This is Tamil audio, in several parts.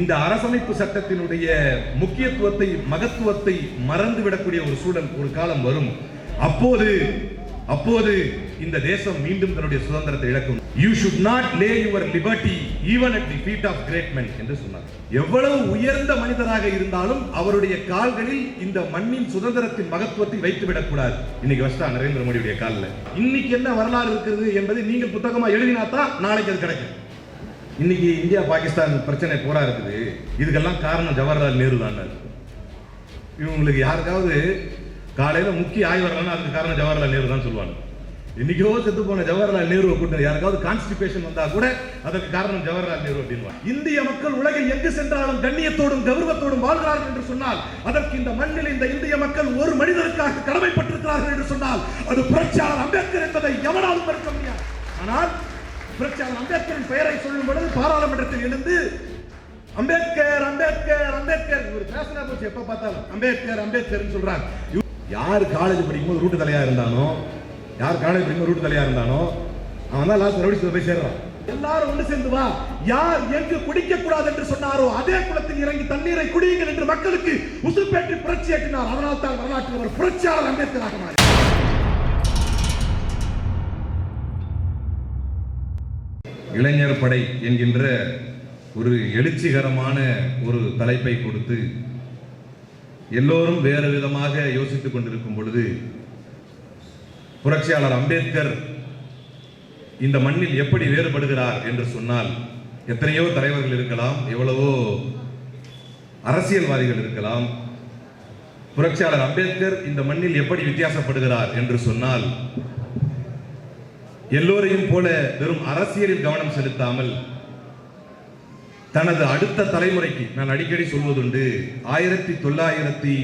இந்த அரசமைப்பு சட்டத்தினுடைய முக்கியத்துவத்தை மகத்துவத்தை மறந்துவிடக்கூடிய ஒரு சூழல் ஒரு காலம் வரும். அப்போது அப்போது இந்த தேசம் மீண்டும் தன்னுடைய சுதந்திரத்தை இழக்கும். You should not lay your liberty even at the feet of great என்று சொன்னார். எவ்வளவு உயர்ந்த மனிதராக இருந்தாலும் அவருடைய கால்களில் இந்த மண்ணின் சுதந்திரத்தின் மகத்துவத்தை வைத்து விடக்கூடாது இன்னைக்கு வஸ்தா நரேந்திர மோடியுடைய காலில். இன்னைக்கு என்ன வரலாறு இருக்கிறது என்பதை நீங்கள் புத்தகமா எழுதினா தான் நாளைக்கு அது கிடைக்கும். இன்னைக்கு இந்தியா பாகிஸ்தான் பிரச்சனை போரா இருக்குது. இதுக்கெல்லாம் காரணம் ஜவஹர்லால் நேரு தான் இவங்களுக்கு யாருக்காவது காலையில் முக்கிய ஆய்வு அதுக்கு காரணம் ஜவஹர்லால் நேரு தான் சொல்லுவாங்க. இன்னைக்கோ செத்து போன ஜவஹர்லால் நேரு கூட்டம் யாருக்காவது கான்ஸ்டிபேஷன் வந்தா கூட அதற்கு காரணம் ஜவஹர்லால் நேரு அப்படின்வாங்க இந்திய மக்கள் உலகில் எங்கு சென்றாலும் கண்ணியத்தோடும் கௌரவத்தோடும் வாழ்கிறார்கள் என்று சொன்னால் அதற்கு இந்த மண்ணில் இந்த இந்திய மக்கள் ஒரு மனிதருக்காக கடமைப்பட்டிருக்கிறார்கள் என்று சொன்னால் அது புரட்சியாளர் அம்பேத்கர் என்பதை எவனாலும் மறுக்க முடியாது. ஆனால் புரட்சியாளர் அம்பேத்கரின் பெயரை சொல்லும் பொழுது பாராளுமன்றத்தில் எழுந்து அம்பேத்கர் அம்பேத்கர் அம்பேத்கர். இவர் பேசினா போச்சு எப்ப பார்த்தாலும். அம்பேத்கர் அம்பேத்கர் சொல்றார். யார் காலேஜ் படிக்கும்போது ரூட்டு தலையா இருந்தானோ யார் காலேஜ் படிக்கும்போது ரூட்டு தலையா இருந்தானோ அவன் தான் லாஸ்ட் ரவுடி போய் சேர்றான். எல்லாரும் ஒன்று சேர்ந்து வா. யார் எங்கு குடிக்க கூடாது என்று சொன்னாரோ அதே குளத்தில் இறங்கி தண்ணீரை குடியுங்கள் என்று மக்களுக்கு உசுப்பேற்றி புரட்சி ஏற்றினார். அதனால் தான் வரலாற்றில் ஒரு புரட்சியாளர் அம்பேத்கராக மாறினார் இளைஞர் படை என்கின்ற ஒரு எழுச்சிகரமான ஒரு தலைப்பை கொடுத்து எல்லோரும் வேறு விதமாக யோசித்துக் கொண்டிருக்கும் பொழுது புரட்சியாளர் அம்பேத்கர் இந்த மண்ணில் எப்படி வேறுபடுகிறார் என்று சொன்னால் எத்தனையோ தலைவர்கள் இருக்கலாம் எவ்வளவோ அரசியல்வாதிகள் இருக்கலாம் புரட்சியாளர் அம்பேத்கர் இந்த மண்ணில் எப்படி வித்தியாசப்படுகிறார் என்று சொன்னால் எல்லோரையும் போல வெறும் அரசியலில் கவனம் செலுத்தாமல் தனது அடுத்த தலைமுறைக்கு நான் அடிக்கடி சொல்வதுண்டு ஆயிரத்தி தொள்ளாயிரத்தி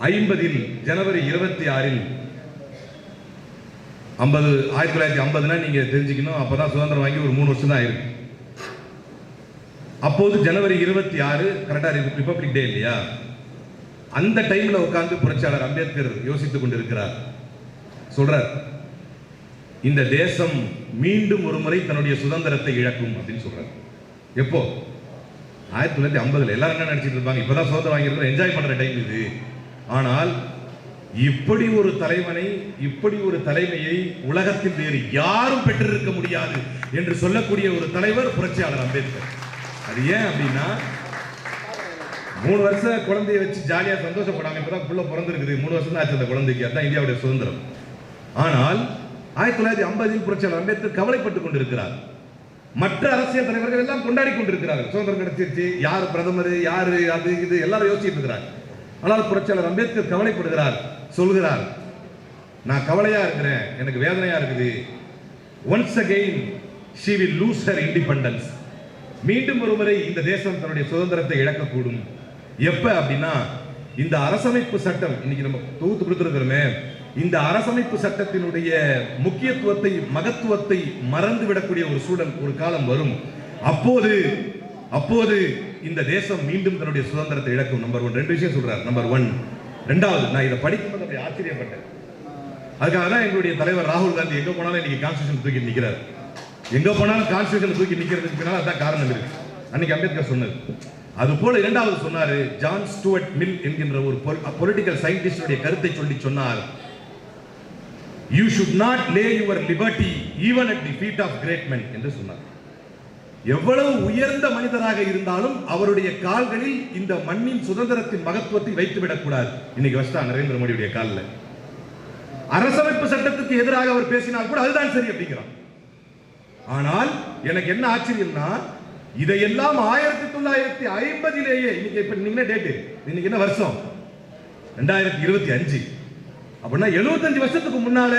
ஐம்பதில் ஜனவரி இருபத்தி ஆறில் ஐம்பது ஆயிரத்தி தொள்ளாயிரத்தி ஐம்பதுனா நீங்க தெரிஞ்சுக்கணும் அப்பதான் சுதந்திரம் வாங்கி ஒரு மூணு வருஷம் தான் ஆயிருக்கு. அப்போது ஜனவரி இருபத்தி ஆறு கரெக்டா ரிபப்ளிக் டே இல்லையா? அந்த டைம்ல உட்காந்து புரட்சியாளர் அம்பேத்கர் யோசித்துக் கொண்டிருக்கிறார். சொல்றார் இந்த தேசம் மீண்டும் ஒரு முறை தன்னுடைய சுதந்திரத்தை இழக்கும் அப்படின்னு சொல்றாரு. எப்போ? ஆயிரத்தி தொள்ளாயிரத்தி ஐம்பதுல. எல்லாரும் என்ன நினைச்சிட்டு இருப்பாங்க? இப்பதான் சுதந்திரம் வாங்கியிருக்கோம் என்ஜாய் பண்ற டைம் இது. ஆனால் இப்படி ஒரு தலைவனை இப்படி ஒரு தலைமையை உலகத்தில் வேறு யாரும் பெற்றிருக்க முடியாது என்று சொல்லக்கூடிய ஒரு தலைவர் புரட்சியாளர் அம்பேத்கர். அது ஏன் அப்படின்னா மூணு வருஷம் குழந்தைய வச்சு ஜாலியா சந்தோஷப்படாமல் இப்பதான் பிள்ளை பிறந்திருக்குது. மூணு வருஷம் தான் ஆச்சு அந்த குழந்தைக்கு. அதான் இந்தியாவுடைய சுதந்திரம். ஆனால் ஆயிரத்தி தொள்ளாயிரத்தி ஐம்பதில் புரட்சியாளர் அம்பேத்கர் கவலைப்பட்டுக் கொண்டிருக்கிறார். மற்ற அரசியல் தலைவர்கள் எல்லாம் கொண்டாடி கொண்டிருக்கிறார்கள். சுதந்திரம் கிடைச்சிருச்சு. யார் பிரதமர் யார் அது இது எல்லாரும் யோசிச்சுட்டு இருக்கிறார். ஆனால் புரட்சியாளர் அம்பேத்கர் கவலைப்படுகிறார் சொல்கிறார் நான் கவலையா இருக்கிறேன். எனக்கு வேதனையா இருக்குது. Once again she will lose her independence மீண்டும் ஒருமுறை இந்த தேசம் தன்னுடைய சுதந்திரத்தை இழக்கக்கூடும். எப்ப அப்படின்னா இந்த அரசமைப்பு சட்டம் இன்னைக்கு நம்ம தொகுத்து கொடுத்துருக்கிறோமே இந்த அரசமைப்பு சட்டத்தினுடைய முக்கியத்துவத்தை மகத்துவத்தை மறந்து விடக்கூடிய ஒரு சூழல் ஒரு காலம் வரும். அப்போது அப்போது இந்த தேசம் மீண்டும் தன்னுடைய சுதந்திரத்தை இழக்கும். நம்பர் ஒன் ரெண்டு விஷயம் சொல்றாரு. நம்பர் ஒன் ரெண்டாவது நான் இதை படிக்கும்போது அப்படி ஆச்சரியப்பட்டேன். அதுக்காக தான் எங்களுடைய தலைவர் ராகுல் காந்தி எங்க போனாலும் இன்னைக்கு கான்ஸ்டியூஷன் தூக்கி நிற்கிறார் எங்க போனாலும் கான்ஸ்டியூஷன் தூக்கி நிற்கிறதுக்கு பின்னால் அதான் காரணம் இருக்கு. அன்னைக்கு அம்பேத்கர் சொன்னது. அது போல இரண்டாவது சொன்னாரு ஜான் ஸ்டூவர்ட் மில் என்கின்ற ஒரு பொலிட்டிக்கல் சயின்டிஸ்டுடைய கருத்தை சொல்லி சொன்னார். You should not lay your liberty even at the feet of great men என்று சொன்னார். எவ்வளவு உயர்ந்த மனிதராக இருந்தாலும் அவருடைய கால்களில் இந்த மண்ணின் சுதந்திரத்தின் மகத்துவத்தை வைத்து விடக்கூடாது இன்னைக்கு வச்சிட்டா நரேந்திர மோடியுடைய காலில். அரசமைப்பு சட்டத்துக்கு எதிராக அவர் பேசினால் கூட அதுதான் சரி அப்படிங்கிறான் ஆனால் எனக்கு என்ன ஆச்சரியம்னா இதையெல்லாம் ஆயிரத்தி தொள்ளாயிரத்தி ஐம்பதிலேயே இன்னைக்கு இப்ப நீங்க டேட்டு இன்னைக்கு என்ன வருஷம்? ரெண்டாயிரத்தி இருபத்தி அஞ்சு. அப்படின்னா 75 வருஷத்துக்கு முன்னால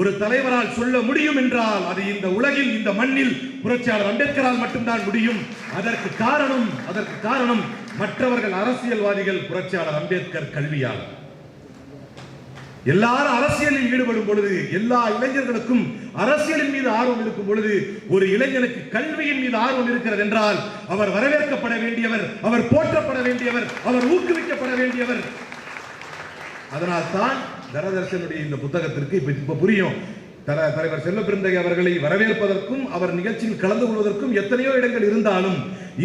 ஒரு தலைவரால் சொல்ல முடியும் என்றால் அது இந்த உலகில் இந்த மண்ணில் புரட்சியாளர் அம்பேத்கரால் மட்டும்தான் முடியும். அதற்கு காரணம் அதற்கு காரணம் மற்றவர்கள் அரசியல்வாதிகள் புரட்சியாளர் அம்பேத்கர் கல்வியாளர் எல்லாரும் அரசியலில் ஈடுபடும் பொழுது எல்லா இளைஞர்களுக்கும் அரசியலின் மீது ஆர்வம் இருக்கும் பொழுது ஒரு இளைஞனுக்கு கல்வியின் மீது ஆர்வம் இருக்கிறது என்றால் அவர் வரவேற்கப்பட வேண்டியவர் அவர் போற்றப்பட வேண்டியவர் அவர் ஊக்குவிக்கப்பட வேண்டியவர். அதனால் தான் தரதர்ஷனுடைய இந்த புத்தகத்திற்கு இப்ப இப்ப புரியும். தர தலைவர் செல்வபிருந்தகை அவர்களை வரவேற்பதற்கும் அவர் நிகழ்ச்சியில் கலந்து கொள்வதற்கும் எத்தனையோ இடங்கள் இருந்தாலும்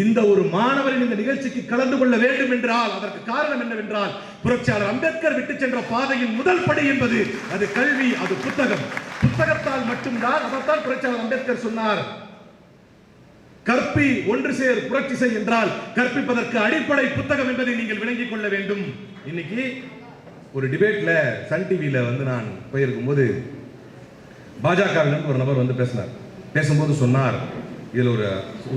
இந்த ஒரு மாணவரின் இந்த நிகழ்ச்சிக்கு கலந்து கொள்ள வேண்டும் என்றால் அதற்கு காரணம் என்னவென்றால் புரட்சியாளர் அம்பேத்கர் விட்டு சென்ற பாதையின் முதல் படி என்பது அது கல்வி அது புத்தகம். புத்தகத்தால் மட்டும்தான் அதைத்தான் புரட்சியாளர் அம்பேத்கர் சொன்னார். கற்பி ஒன்று சேர் புரட்சி செய் என்றால் கற்பிப்பதற்கு அடிப்படை புத்தகம் என்பதை நீங்கள் விளங்கிக் கொள்ள வேண்டும். இன்னைக்கு ஒரு டிபேட்டில் சன் டிவியில் வந்து நான் போயிருக்கும்போது பாஜகவிலிருந்து ஒரு நபர் வந்து பேசினார். பேசும்போது சொன்னார் இதில் ஒரு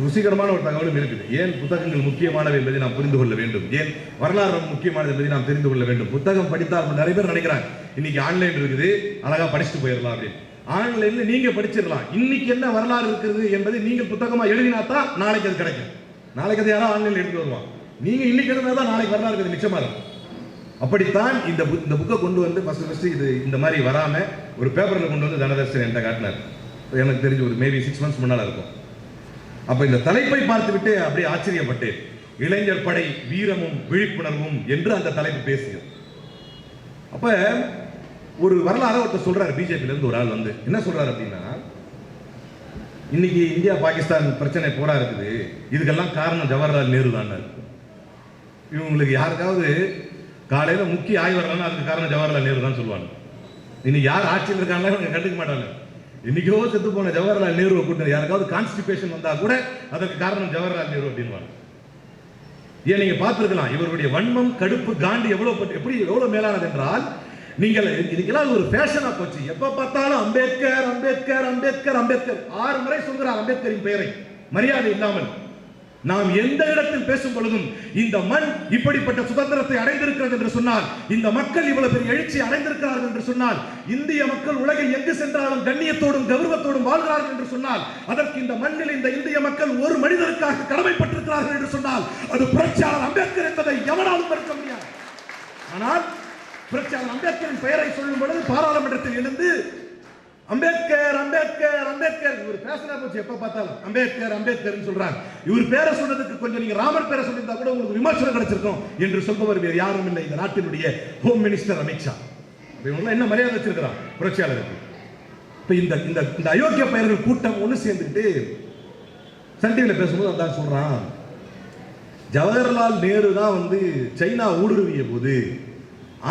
ருசிகரமான ஒரு தகவலும் இருக்குது. ஏன் புத்தகங்கள் முக்கியமானவை என்பதை நாம் புரிந்து கொள்ள வேண்டும்? ஏன் வரலாறு ரொம்ப முக்கியமானது என்பதை நாம் தெரிந்து கொள்ள வேண்டும்? புத்தகம் படித்தால் நிறைய பேர் நினைக்கிறாங்க இன்னைக்கு ஆன்லைன் இருக்குது அழகாக படிச்சுட்டு போயிடலாம் அப்படின்னு. ஆன்லைன்ல நீங்க படிச்சிடலாம். இன்னைக்கு என்ன வரலாறு இருக்கிறது என்பதை நீங்கள் புத்தகமா எழுதினா தான் நாளைக்கு அது கிடைக்கும். நாளைக்கு அது யாரோ ஆன்லைன்ல எடுத்து வருவான் நீங்க இன்னைக்கு எழுதினா தான் நாளைக்கு வரலாறு இருக்குது நிச்சயமா இருக்கும். அப்படித்தான் இந்த புக் இந்த புக்கை கொண்டு வந்து ஃபஸ்ட்டு ஃபஸ்ட்டு இது இந்த மாதிரி வராமல் ஒரு பேப்பரில் கொண்டு வந்து தனதர்ஷன் என்கிட்ட காட்டினார். எனக்கு தெரிஞ்சு ஒரு மேபி சிக்ஸ் மந்த்ஸ் முன்னால் இருக்கும். அப்போ இந்த தலைப்பை பார்த்துவிட்டு அப்படியே ஆச்சரியப்பட்டேன். இளைஞர் படை வீரமும் விழிப்புணர்வும் என்று அந்த தலைப்பு பேசியது. அப்போ ஒரு வரலாறு ஒருத்தர் சொல்கிறார் பிஜேபியிலேருந்து ஒரு ஆள் வந்து. என்ன சொல்கிறார் அப்படின்னா இன்னைக்கு இந்தியா பாகிஸ்தான் பிரச்சனை போரா இருக்குது. இதுக்கெல்லாம் காரணம் ஜவஹர்லால் நேரு தான் இவங்களுக்கு யாருக்காவது காலையில் முக்கிய ஆய்வர்கள்னா அதுக்கு காரணம் ஜவஹர்லால் நேரு தான் சொல்லுவாங்க. இன்னைக்கு யார் ஆட்சியில் இருக்காங்களோ இவங்க கண்டுக்க மாட்டாங்க. இன்னைக்கோ செத்து போன ஜவஹர்லால் நேருவை கூட்டினது யாருக்காவது கான்ஸ்டிபேஷன் வந்தால் கூட அதற்கு காரணம் ஜவஹர்லால் நேரு அப்படின்வாங்க ஏன் நீங்க பார்த்துருக்கலாம் இவருடைய வன்மம் கடுப்பு காண்டி எவ்வளோ பட்டு- எப்படி எவ்வளோ மேலானது என்றால் நீங்கள் இதுக்கெல்லாம் அது ஒரு ஃபேஷனா போச்சு. எப்ப பார்த்தாலும் அம்பேத்கர் அம்பேத்கர் அம்பேத்கர் அம்பேத்கர். ஆறு முறை சொல்கிறார் அம்பேத்கரின் பெயரை. மரியாதை இல்லாமல். நாம் எந்த இடத்தில் பேசும் பொழுதும் இந்த மண் இப்படிப்பட்ட சுதந்திரத்தை அடைந்திருக்கிறது என்று சொன்னால் இந்த மக்கள் இவ்வளவு பெரிய எழுச்சி அடைந்திருக்கிறார்கள் என்று சொன்னால் இந்திய மக்கள் உலகில் எங்கு சென்றாலும் கண்ணியத்தோடும் கௌரவத்தோடும் வாழ்கிறார்கள் என்று சொன்னால் அதற்கு இந்த மண்ணில் இந்த இந்திய மக்கள் ஒரு மனிதருக்காக கடமைப்பட்டிருக்கிறார்கள் என்று சொன்னால் அது புரட்சியாளர் அம்பேத்கர் என்பதை எவனாலும் மறுக்க முடியாது. ஆனால் புரட்சியாளர் அம்பேத்கரின் பெயரை சொல்லும் பொழுது பாராளுமன்றத்தில் எழுந்து அம்பேத்கர் அம்பேத்கர் அம்பேத்கர். இவர் பேசுறா போச்சு எப்ப பார்த்தாலும். அம்பேத்கர் அம்பேத்கர் சொல்றாங்க இவர் பேரை சொன்னதுக்கு கொஞ்சம் நீங்க ராமர் பேரை சொல்லியிருந்தா கூட உங்களுக்கு விமர்சனம் கிடைச்சிருக்கும் என்று சொல்பவர் வேறு யாரும் இல்லை. இந்த நாட்டினுடைய ஹோம் மினிஸ்டர் அமித்ஷா. இவங்களாம் இவங்க என்ன மரியாதை வச்சிருக்கிறான்? புரட்சியாளருக்கு. இப்ப இந்த இந்த இந்த அயோக்கிய பயிர்கள் கூட்டம் ஒண்ணு சேர்ந்துக்கிட்டு சன் டிவியில் பேசும்போது அதான் சொல்றான். ஜவஹர்லால் நேரு தான் வந்து சைனா ஊடுருவிய போது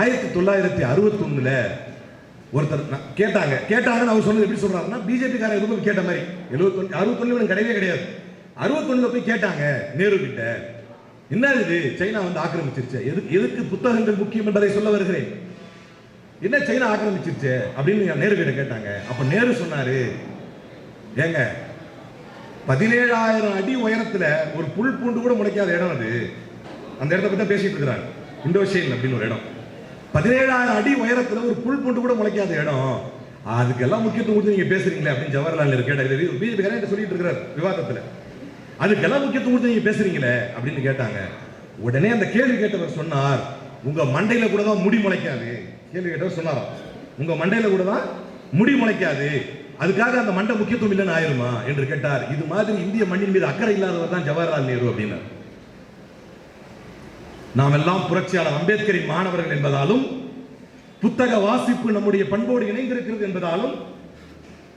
ஆயிரத்தி தொள்ளாயிரத்தி அறுபத்தொன்னுல ஒருத்தர் கேட்டாங்க. கேட்டாங்கன்னு அவர் சொன்னது எப்படி சொல்றாருன்னா பிஜேபி எதுவும் கேட்ட மாதிரி. எழுபத்தொன்னு அறுபத்தொன்னு இவனுக்கு கிடையவே கிடையாது. அறுபத்தொன்னுல போய் கேட்டாங்க நேரு கிட்ட என்ன இது? சைனா வந்து ஆக்கிரமிச்சிருச்சு. எதுக்கு எதுக்கு புத்தகங்கள் முக்கியம் என்பதை சொல்ல வருகிறேன்? என்ன சைனா ஆக்கிரமிச்சிருச்சு? அப்படின்னு நேரு கிட்ட கேட்டாங்க. அப்ப நேரு சொன்னாரு ஏங்க பதினேழாயிரம் அடி உயரத்துல ஒரு புல் பூண்டு கூட முளைக்காத இடம் அது. அந்த இடத்த பத்தி தான் பேசிட்டு இருக்கிறாங்க. இண்டோஷேன் அப்படின்னு ஒரு இடம். பதினேழாயிரம் அடி உயரத்துல ஒரு புல் பூண்டு கூட முளைக்காத இடம். அதுக்கெல்லாம் முக்கியத்துவம் கொடுத்து நீங்க பேசுறீங்களே அப்படின்னு ஜவஹர்லால் நேரு கேட்டார். பிஜேபி காரன் சொல்லிட்டு இருக்கிறார் விவாதத்துல. அதுக்கெல்லாம் முக்கியத்துவம் கொடுத்து நீங்க பேசுறீங்களே அப்படின்னு கேட்டாங்க. உடனே அந்த கேள்வி கேட்டவர் சொன்னார் உங்க மண்டையில கூட தான் முடி முளைக்காது. கேள்வி கேட்டவர் சொன்னாராம் உங்க மண்டையில கூட தான் முடி முளைக்காது. அதுக்காக அந்த மண்டை முக்கியத்துவம் இல்லைன்னு ஆயிருமா? என்று கேட்டார். இது மாதிரி இந்திய மண்ணின் மீது அக்கறை இல்லாதவர் தான் ஜவஹர்லால் நேரு அப்படின்னார். நாம் எல்லாம் புரட்சியாளர் அம்பேத்கரின் மாணவர்கள் என்பதாலும் புத்தக வாசிப்பு நம்முடைய பண்போடு இணைந்திருக்கிறது என்பதாலும்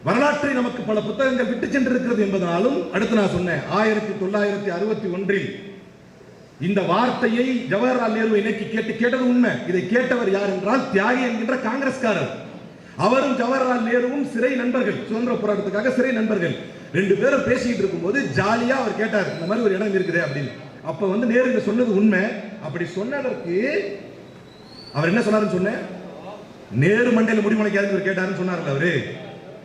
வரலாற்றை நமக்கு பல புத்தகங்கள் விட்டு சென்றிருக்கிறது என்பதனாலும் அடுத்து நான் சொன்னேன் ஆயிரத்தி தொள்ளாயிரத்தி அறுபத்தி ஒன்றில் இந்த வார்த்தையை ஜவஹர்லால் நேரு இன்னைக்கு கேட்டு கேட்டது உண்மை? இதை கேட்டவர் யார் என்றால் தியாகி என்கின்ற காங்கிரஸ்காரர். அவரும் ஜவஹர்லால் நேருவும் சிறை நண்பர்கள் சுதந்திர போராட்டத்துக்காக சிறை நண்பர்கள். ரெண்டு பேரும் பேசிக்கிட்டு இருக்கும்போது ஜாலியா அவர் கேட்டார் இந்த மாதிரி ஒரு இடம் இருக்குது அப்படின்னு. அப்ப வந்து நேரு சொன்னது உண்மை. அப்படி சொன்னதற்கு அவர் என்ன சொன்னாருன்னு சொன்னேன்? நேரு மண்டையில முடி இவர் கேட்டாருன்னு சொன்னார்ல அவரு.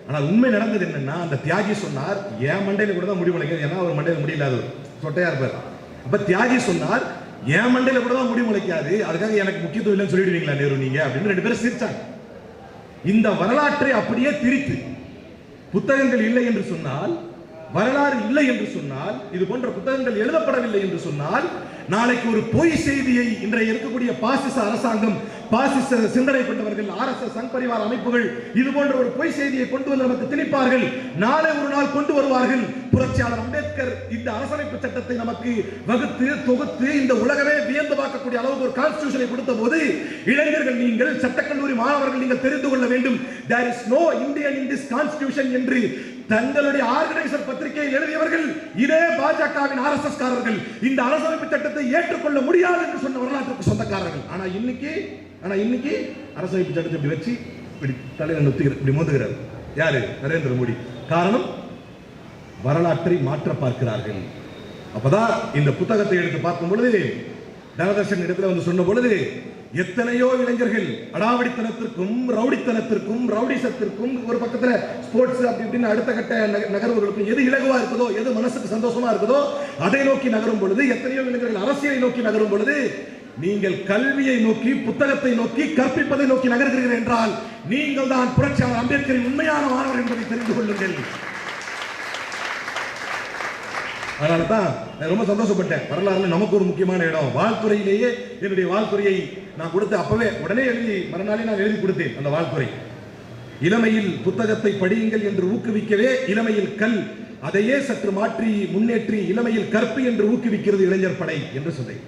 ஆனால் உண்மை நடந்தது என்னன்னா அந்த தியாகி சொன்னார் என் மண்டையில கூட தான் முடி ஏன்னா அவர் மண்டையில முடியல அவர் சொட்டையா இருப்பார். அப்ப தியாகி சொன்னார் என் மண்டையில கூட தான் முடி முளைக்காது அதுக்காக எனக்கு முக்கியத்துவம் இல்லைன்னு சொல்லிடுவீங்களா நேரு நீங்க? அப்படின்னு ரெண்டு பேரும் சிரிச்சாங்க. இந்த வரலாற்றை அப்படியே திரித்து புத்தகங்கள் இல்லை என்று சொன்னால் வரலாறு இல்லை என்று சொன்னால் இது போன்ற புத்தகங்கள் எழுதப்படவில்லை என்று சொன்னால் நாளைக்கு ஒரு பொய் செய்தியை இன்றைய இருக்கக்கூடிய பாசிச அரசாங்கம் பாசிச சிந்தனை கொண்டவர்கள் ஆர்எஸ்எஸ் சங் பரிவார அமைப்புகள் இது போன்ற ஒரு பொய் செய்தியை கொண்டு வந்து நமக்கு திணிப்பார்கள். நாளை ஒரு நாள் கொண்டு வருவார்கள். புரட்சியாளர் அம்பேத்கர் இந்த அரசமைப்பு சட்டத்தை நமக்கு வகுத்து தொகுத்து இந்த உலகமே வியந்து பார்க்கக்கூடிய அளவுக்கு ஒரு கான்ஸ்டிடியூஷனை கொடுத்த போது இளைஞர்கள் நீங்கள் சட்டக்கல்லூரி மாணவர்கள் நீங்கள் தெரிந்து கொள்ள வேண்டும். There is no Indian in this constitution என்று தங்களுடைய ஆர்கனைசர் பத்திரிகையில் எழுதியவர்கள் இதே பாஜகவின் ஆர்எஸ்எஸ் காரர்கள். இந்த அரசமைப்பு சட்டத்தை ஏற்றுக்கொள்ள முடியாது என்று சொன்ன வரலாற்றுக்கு சொந்தக்காரர்கள். ஆனா இன்னைக்கு ஆனா இன்னைக்கு அரசமைப்பு சட்டத்தை இப்படி வச்சு இப்படி தலைவர் நொத்துகிறார் இப்படி மோதுகிறார் யாரு? நரேந்திர மோடி. காரணம் வரலாற்றை மாற்ற பார்க்கிறார்கள். அப்பதான் இந்த புத்தகத்தை எடுத்து பார்க்கும் பொழுது தனதர்ஷன் இடத்துல வந்து சொன்ன பொழுது எத்தனையோ இளைஞர்கள் அடாவடித்தனத்திற்கும் ரவுடித்தனத்திற்கும் ரவுடிசத்திற்கும் ஒரு பக்கத்துல ஸ்போர்ட்ஸ் அப்படி இப்படின்னு அடுத்த கட்ட நகர்வுகளுக்கும் எது இலகுவா இருக்குதோ எது மனசுக்கு சந்தோஷமா இருக்குதோ அதை நோக்கி நகரும் பொழுது எத்தனையோ இளைஞர்கள் அரசியலை நோக்கி நகரும் பொழுது நீங்கள் கல்வியை நோக்கி புத்தகத்தை நோக்கி கற்பிப்பதை நோக்கி நகர்கிறீர்கள் என்றால் நீங்கள் தான் புரட்சியாளர் அம்பேத்கரின் உண்மையான மாணவர் என்பதை தெரிந்து கொள்ளுங்கள். அதனால தான் நான் ரொம்ப சந்தோஷப்பட்டேன். வரலாறுல நமக்கு ஒரு முக்கியமான இடம். வாழ்த்துறையிலேயே என்னுடைய வாழ்த்துறையை நான் கொடுத்து அப்பவே உடனே எழுதி மறுநாளே நான் எழுதி கொடுத்தேன் அந்த வாழ்த்துறை. இளமையில் புத்தகத்தை படியுங்கள் என்று ஊக்குவிக்கவே இளமையில் கல் அதையே சற்று மாற்றி முன்னேற்றி இளமையில் கற்பு என்று ஊக்குவிக்கிறது இளைஞர் படை என்று சொன்னேன்.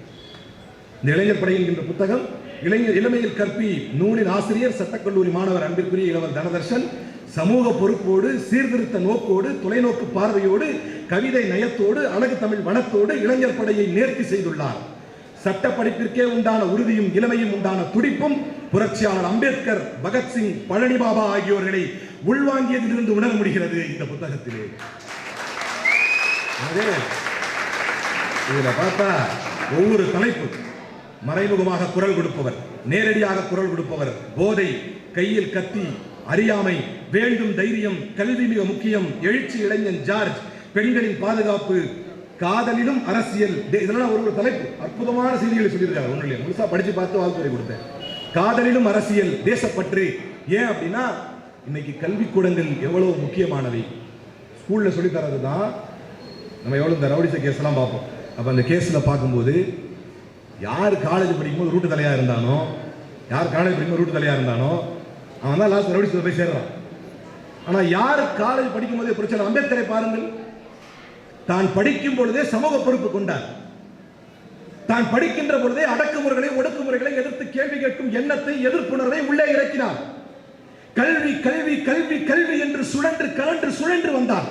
இந்த இளைஞர் படை என்கின்ற புத்தகம் இளைஞர் இளமையில் கற்பி நூலின் ஆசிரியர் சட்டக்கல்லூரி மாணவர் அன்பிற்குரிய இளவர் தனதர்ஷன் சமூக பொறுப்போடு சீர்திருத்த நோக்கோடு தொலைநோக்கு பார்வையோடு கவிதை நயத்தோடு அழகு தமிழ் வனத்தோடு இளைஞர் படையை நேர்த்தி செய்துள்ளார். சட்ட படிப்பிற்கே உண்டான உறுதியும் இளமையும் உண்டான துடிப்பும் புரட்சியாளர் அம்பேத்கர் பகத்சிங் பழனி பாபா ஆகியோர்களை உள்வாங்கியதிலிருந்து உணர முடிகிறது இந்த புத்தகத்திலே. இதில் பார்த்தா ஒவ்வொரு தலைப்பு மறைமுகமாக குரல் கொடுப்பவர் நேரடியாக குரல் கொடுப்பவர் போதை கையில் கத்தி அறியாமை வேண்டும் தைரியம் கல்வி மிக முக்கியம். எழுச்சி இளைஞன் ஜார்ஜ் பெண்களின் பாதுகாப்பு காதலிலும் அரசியல். டே, இதெல்லாம் ஒரு ஒரு தலைப்பு. அற்புதமான செய்திகளை சொல்லியிருக்காரு ஒன்றும் இல்லையா முழுசா படிச்சு பார்த்து வாழ்த்துறை கொடுத்தேன். காதலிலும் அரசியல். தேசப்பற்று. ஏன் அப்படின்னா இன்னைக்கு கல்விக்கூடங்கள் எவ்வளவு முக்கியமானவை. ஸ்கூல்ல சொல்லி தரது தான் நம்ம எவ்வளோ இந்த ரவுடிச கேஸ்லாம் பார்ப்போம். அப்போ அந்த கேஸில் பார்க்கும்போது யார் காலேஜ் படிக்கும்போது ரூட்டு தலையாக இருந்தானோ யார் காலேஜ் படிக்கும்போது ரூட்டு தலையாக இருந்தானோ அவன் தான் லாஸ்ட் ரவுடிஸில் போய் சேர்றான். ஆனால் யார் காலேஜ் படிக்கும் போதே பிரச்சனை அம்பேத்கரை பாருங்கள். தான் படிக்கும் பொழுதே சமூக பொறுப்பு கொண்டார். தான் படிக்கின்ற பொழுதே அடக்குமுறைகளை ஒடுக்குமுறைகளை எதிர்த்து கேள்வி கேட்கும் எண்ணத்தை எதிர்ப்புணர்வை உள்ளே இறக்கினார். கல்வி கல்வி கல்வி கல்வி என்று சுழன்று கலன்று சுழன்று வந்தார்.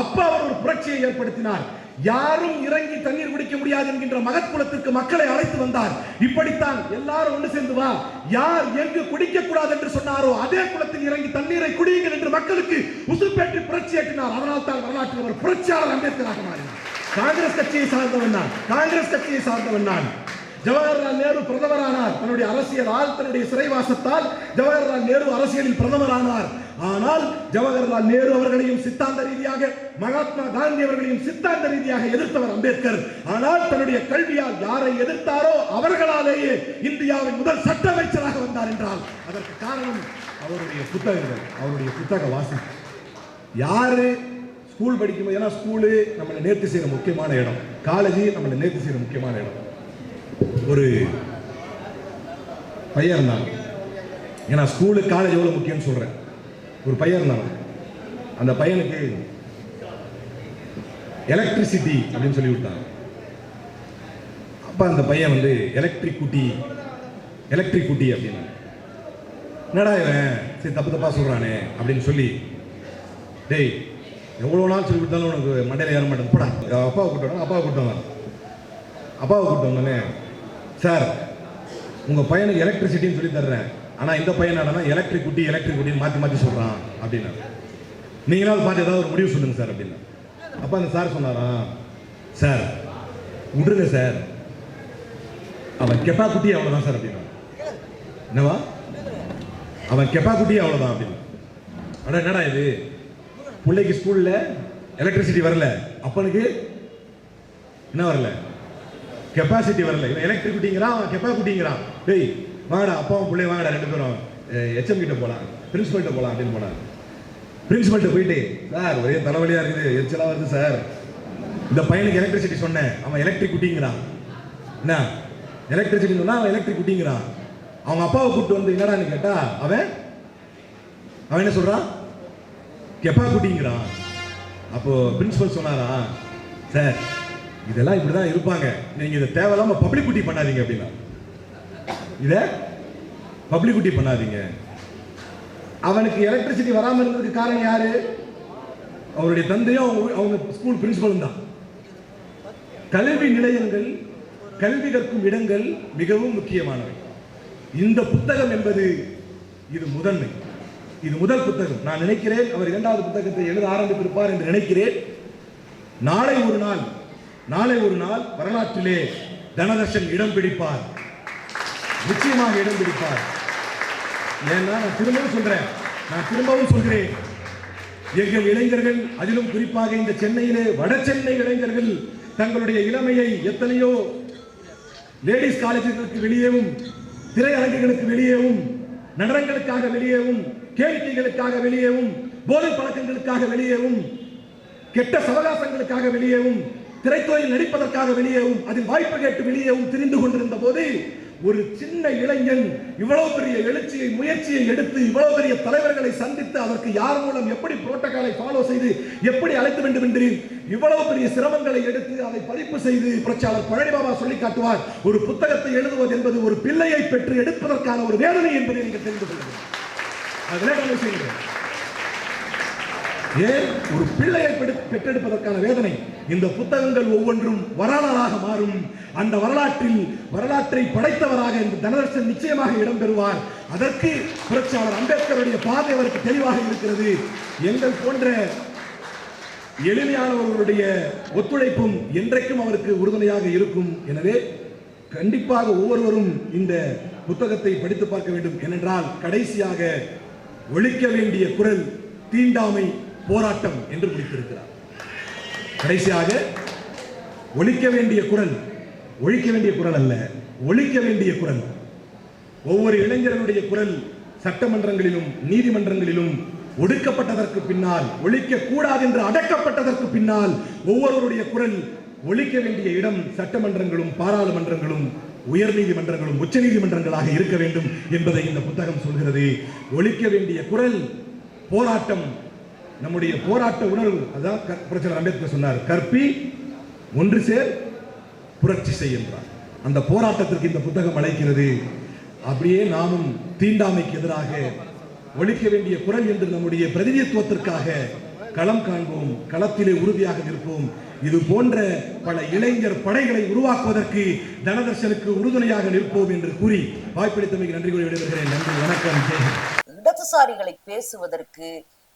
அப்ப அவர் ஒரு புரட்சியை ஏற்படுத்தினார். யாரும் இறங்கி தண்ணீர் குடிக்க முடியாது என்கின்ற மகத்குலத்திற்கு மக்களை அழைத்து வந்தார். இப்படித்தான் எல்லாரும் ஒன்று சேர்ந்து வா. யார் எங்கு குடிக்க கூடாது என்று சொன்னாரோ அதே குளத்தில் இறங்கி தண்ணீரை குடியுங்கள் என்று மக்களுக்கு உசுப்பேற்றி புரட்சி ஏற்றினார். அதனால் தான் வரலாற்றில் அவர் புரட்சியாளர் அம்பேத்கராக மாறினார். காங்கிரஸ் கட்சியை சார்ந்தவன் நான். காங்கிரஸ் கட்சியை சார்ந்தவன் நான். ஜவஹர்லால் நேரு பிரதமரானார். தன்னுடைய அரசியலால் தன்னுடைய சிறைவாசத்தால் ஜவஹர்லால் நேரு அரசியலில் பிரதமரானார். ஆனால் ஜவஹர்லால் நேரு அவர்களையும் சித்தாந்த ரீதியாக மகாத்மா காந்தி அவர்களையும் சித்தாந்த ரீதியாக எதிர்த்தவர் அம்பேத்கர். ஆனால் தன்னுடைய கல்வியால் யாரை எதிர்த்தாரோ அவர்களாலேயே இந்தியாவின் முதல் சட்ட அமைச்சராக வந்தார் என்றால் அதற்கு காரணம் அவருடைய புத்தகங்கள் அவருடைய புத்தக வாசி யாரு ஸ்கூல் படிக்கும்போது ஏன்னா ஸ்கூலு நம்மளை நேர்த்தி செய்கிற முக்கியமான இடம். காலேஜ் நம்மளை நேர்த்தி செய்கிற முக்கியமான இடம். ஒரு பையன் இருந்தான். ஏன்னா ஸ்கூலு காலேஜ் எவ்வளோ முக்கியம்னு சொல்கிறேன் ஒரு பையன் இருந்தான். அந்த பையனுக்கு எலக்ட்ரிசிட்டி அப்படின்னு சொல்லி விட்டாங்க அப்போ அந்த பையன் வந்து எலக்ட்ரிக் குட்டி எலக்ட்ரிக் குட்டி அப்படின்னு. என்னடா இவன்? சரி தப்பு தப்பாக சொல்கிறானே அப்படின்னு சொல்லி டேய் எவ்வளோ நாள் சொல்லி கொடுத்தாலும் உனக்கு மண்டையில் ஏற மாட்டேன் போடா. அப்பாவை கூப்பிட்டு அப்பாவை கூப்பிட்டு வந்தான். அப்பாவை கூப்பிட்டு வந்தோடனே சார் உங்கள் பையனுக்கு எலக்ட்ரிசிட்டின்னு சொல்லி தர்றேன். ஆனால் இந்த பையன் என்னடா எலக்ட்ரிக் குட்டி எலக்ட்ரிக் குட்டின்னு மாற்றி மாற்றி சொல்கிறான் அப்படின்னா நீங்களாவது பார்த்து ஏதாவது ஒரு முடிவு சொல்லுங்கள் சார் அப்படின்னா அப்போ அந்த சார் சொன்னாரா சார் விடுங்க சார் அவன் கெப்பா குட்டி அவ்வளோதான் சார் அப்படின்னா என்னவா? அவன் கெப்பா குட்டி அவ்வளோதான் அப்படின்னு அட என்னடா இது? பிள்ளைக்கு ஸ்கூலில் எலக்ட்ரிசிட்டி வரல. அப்பனுக்கு என்ன வரல? கெப்பாசிட்டி வரல. இவன் எலக்ட்ரிக் குட்டிங்கிறான் அவன் கெப்பா குட்டிங்கிறான். டேய் வாங்கடா அப்பாவும் பிள்ளை வாங்கடா ரெண்டு பேரும். ஹெச்எம் கிட்ட போகலாம் பிரின்சிபல் போகலாம் அப்படின்னு போனாங்க. பிரின்சிபல்கிட்ட போயிட்டு சார் ஒரே தலைவலியாக இருக்குது. எச்சலாக வருது சார். இந்த பையனுக்கு எலக்ட்ரிசிட்டி சொன்னேன். அவன் எலக்ட்ரிக் குட்டிங்கிறான். என்ன? எலக்ட்ரிசிட்டி சொன்னால் அவன் எலக்ட்ரிக் குட்டிங்கிறான். அவங்க அப்பாவை கூப்பிட்டு வந்து என்னடான்னு கேட்டா அவன் அவன் என்ன சொல்கிறான் கெப்பா குட்டிங்கிறான். அப்போது பிரின்சிபல் சொன்னாரா சார் இதெல்லாம் இப்படிதான் இருப்பாங்க. நீங்கள் இதை தேவையில்லாமல் பப்ளிக்குட்டி பண்ணாதீங்க அப்படின்னா. இதை பப்ளிக்குட்டி பண்ணாதீங்க. அவனுக்கு எலக்ட்ரிசிட்டி வராமல் இருந்ததுக்கு காரணம் யாரு? அவருடைய தந்தையும் அவங்க அவங்க ஸ்கூல் பிரின்சிபலும் தான். கல்வி நிலையங்கள் கல்வி கற்கும் இடங்கள் மிகவும் முக்கியமானவை. இந்த புத்தகம் என்பது இது முதன்மை. இது முதல் புத்தகம். நான் நினைக்கிறேன் அவர் இரண்டாவது புத்தகத்தை எழுத ஆரம்பித்திருப்பார் என்று நினைக்கிறேன். நாளை ஒரு நாள் நாளை ஒரு நாள் வரலாற்றிலே தனதர்ஷன் இடம் பிடிப்பார். நிச்சயமாக இடம் பிடிப்பார். ஏன்னா நான் திரும்பவும் சொல்றேன். நான் திரும்பவும் சொல்கிறேன். எங்கள் இளைஞர்கள் அதிலும் குறிப்பாக இந்த சென்னையிலே வட சென்னை இளைஞர்கள் தங்களுடைய இளமையை எத்தனையோ லேடிஸ் காலேஜுகளுக்கு வெளியேவும் திரையரங்குகளுக்கு வெளியேவும் நடனங்களுக்காக வெளியேவும் கேளிக்கைகளுக்காக வெளியேவும் போதை பழக்கங்களுக்காக வெளியேவும் கெட்ட சவகாசங்களுக்காக வெளியேவும் திரைத்துறையில் நடிப்பதற்காக வெளியேவும் அதில் வாய்ப்பு கேட்டு வெளியேவும் திரிந்து கொண்டிருந்த போது ஒரு சின்ன இளைஞன் இவ்வளவு பெரிய எழுச்சியை முயற்சியை எடுத்து இவ்வளவு பெரிய தலைவர்களை சந்தித்து அதற்கு யார் மூலம் எப்படி புரோட்டோகாலை ஃபாலோ செய்து எப்படி அழைத்து வேண்டும் என்று இவ்வளவு பெரிய சிரமங்களை எடுத்து அதை பதிப்பு செய்து புரட்சியாளர் பழனி பாபா சொல்லி காட்டுவார். ஒரு புத்தகத்தை எழுதுவது என்பது ஒரு பிள்ளையை பெற்று எடுப்பதற்கான ஒரு வேதனை என்பதை நீங்கள் தெரிந்து கொள்ளுங்கள் அதிலே செய்கிறேன் ஏன் ஒரு பிள்ளையை பெடு- பெற்றெடுப்பதற்கான வேதனை? இந்த புத்தகங்கள் ஒவ்வொன்றும் வரலாறாக மாறும். அந்த வரலாற்றில் வரலாற்றை படைத்தவராக இந்த தனதர்ஷன் நிச்சயமாக இடம்பெறுவார் அதற்கு புரட்சியாளர் அம்பேத்கருடைய பாதை அவருக்கு தெளிவாக இருக்கிறது. எங்கள் போன்ற எளிமையானவர்களுடைய ஒத்துழைப்பும் என்றைக்கும் அவருக்கு உறுதுணையாக இருக்கும். எனவே கண்டிப்பாக ஒவ்வொருவரும் இந்த புத்தகத்தை படித்து பார்க்க வேண்டும். ஏனென்றால் கடைசியாக ஒழிக்க வேண்டிய குரல் தீண்டாமை போராட்டம் என்று முடித்திருக்கிறார். கடைசியாக ஒழிக்க வேண்டிய குரல் ஒழிக்க வேண்டிய குரல் அல்ல ஒழிக்க வேண்டிய குரல். ஒவ்வொரு இளைஞர்களுடைய குரல் சட்டமன்றங்களிலும் நீதிமன்றங்களிலும் ஒடுக்கப்பட்டதற்கு பின்னால் ஒழிக்க கூடாது என்று அடக்கப்பட்டதற்கு பின்னால் ஒவ்வொருவருடைய குரல் ஒழிக்க வேண்டிய இடம் சட்டமன்றங்களும் பாராளுமன்றங்களும் உயர் நீதிமன்றங்களும் உச்ச நீதிமன்றங்களாக இருக்க வேண்டும் என்பதை இந்த புத்தகம் சொல்கிறது. ஒழிக்க வேண்டிய குரல் போராட்டம் நம்முடைய போராட்ட உணர்வு அதான் க- புரட்சியாளர் அம்பேத்கர் சொன்னார் கற்பி ஒன்று சேர் புரட்சி செய்கின்றார் அந்த போராட்டத்திற்கு இந்த புத்தகம் அழைக்கிறது. அப்படியே நாமும் தீண்டாமைக்கு எதிராக ஒழிக்க வேண்டிய குரல் என்று நம்முடைய பிரதிநிதித்துவத்திற்காக களம் காண்போம் களத்திலே உறுதியாக நிற்போம். இது போன்ற பல இளைஞர் படைகளை உருவாக்குவதற்கு தனதர்ஷனுக்கு உறுதுணையாக நிற்போம் என்று கூறி வாய்ப்பளித்தமைக்கு நன்றி கூறி விடைபெறுகிறேன். நன்றி வணக்கம். இடதுசாரிகளை பேசுவதற்கு